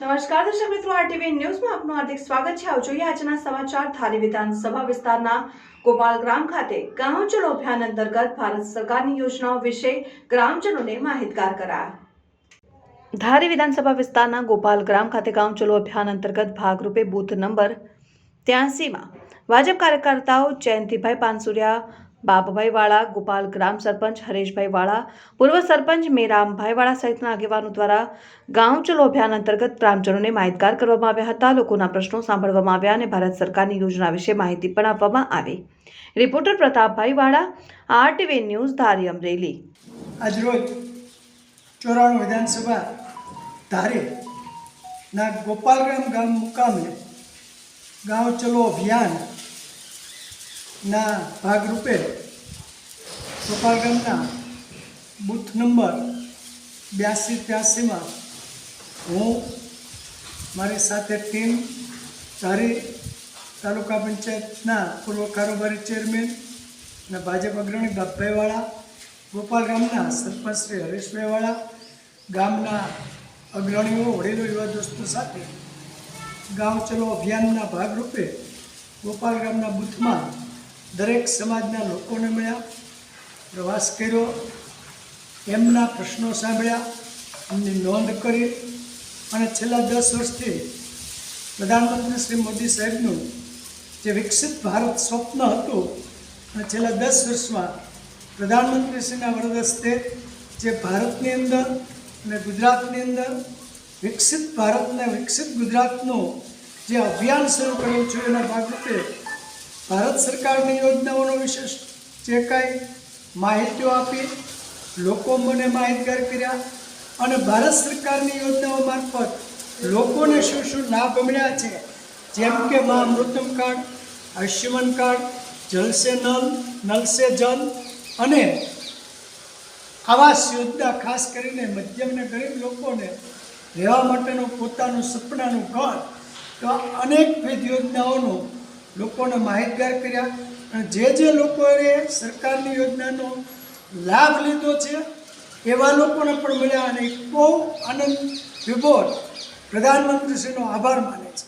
નમસ્કાર, દર્શક મિત્રો આરટીવી ન્યૂઝમાં આપનું હાર્દિક સ્વાગત છે. આવજો જોઈએ આજના સમાચાર. ધારી વિધાનસભા વિસ્તારના ગોપાલ ગ્રામ ખાતે ગાંવ ચલો અભિયાન અંતર્ગત ભારત સરકારની યોજનાઓ વિશે ગ્રામજનોને માહિતગાર કરાયા ધારી વિધાનસભા વિસ્તારના ગોપાલ ગ્રામ ખાતે ગાંવ ચલો અભિયાન અંતર્ગત ભાગરૂપે બૂથ નંબર ત્યાસીમાં ભાજપ કાર્યકર્તાઓ જયંતિભાઈ પાનસુરિયા બાપભાઈ વાળા ગોપાલ ગ્રામ સરપંચ હરેશભાઈ વાળા પૂર્વ સરપંચ મેરામભાઈ વાળા સહિતના આગેવાનો દ્વારા ગાંવ ચલો અભિયાન અંતર્ગત ગ્રામજનોને માહિતગાર કરવામાં આવ્યા હતા. લોકોના પ્રશ્નો સાંભળવામાં આવ્યા અને ભારત સરકારની યોજના વિશે માહિતી પણ આપવામાં આવી. રિપોર્ટર પ્રતાપભાઈ વાળા આરટીવી ન્યૂઝ ધારી અમરેલી. આજરોજ ચોરાણું વિધાનસભા ધારે ના ગોપાલગ્રામ ગામ મુકામે ગાંવ ચલો અભિયાન ના, ભાગરૂપે. ગોપાલગ્રામના બૂથ નંબર બ્યાસી ત્યાસીમાં હું, મારી સાથે ટીમ ધારી તાલુકા પંચાયતના પૂર્વ કારોબારી ચેરમેન અને ભાજપ અગ્રણી બાપભાઈવાળા ગોપાલ ગામના સરપંચ શ્રી હરેશભાઈવાળા, ગામના અગ્રણીઓ, વડીલો, યુવા દોસ્તો સાથે ગામ ચલો અભિયાનના ભાગરૂપે ગોપાલ ગામના બૂથમાં દરેક સમાજના લોકોને મળ્યા, પ્રવાસ કર્યો, એમના પ્રશ્નો સાંભળ્યા, એમની નોંધ કરી અને છેલ્લા દસ વર્ષથી પ્રધાનમંત્રી શ્રી મોદી સાહેબનું જે વિકસિત ભારત સ્વપ્ન હતું અને છેલ્લા દસ વર્ષમાં પ્રધાનમંત્રીશ્રીના વરદ હસ્તે જે ભારતની અંદર અને ગુજરાતની અંદર વિકસિત ભારતને વિકસિત ગુજરાતનું જે અભિયાન શરૂ કર્યું છે, એના ભાગરૂપે ભારત સરકારની યોજનાઓનો વિશેષ જે કાંઈ માહિતીઓ આપી, લોકો મને માહિતગાર કર્યા અને ભારત સરકારની યોજનાઓ મારફત લોકોને શું શું લાભ મળ્યા છે? જેમ કે મા અમૃતમ કાર્ડ, આયુષ્યમાન કાર્ડ, જલસે નલ, નલસે જલ અને આવાસ યોજના ખાસ કરીને મધ્યમ અને ગરીબ લોકોને રહેવા માટેનું પોતાનું સપનાનું ઘર. તો અનેકવિધ યોજનાઓનો લોકોને માહિતગાર કર્યા અને જે જે લોકોએ સરકારની યોજનાનો લાભ લીધો છે, એવા લોકોને પણ મળ્યા અને બહુ આનંદ, વિભોર પ્રધાનમંત્રીશ્રીનો આભાર માને છે.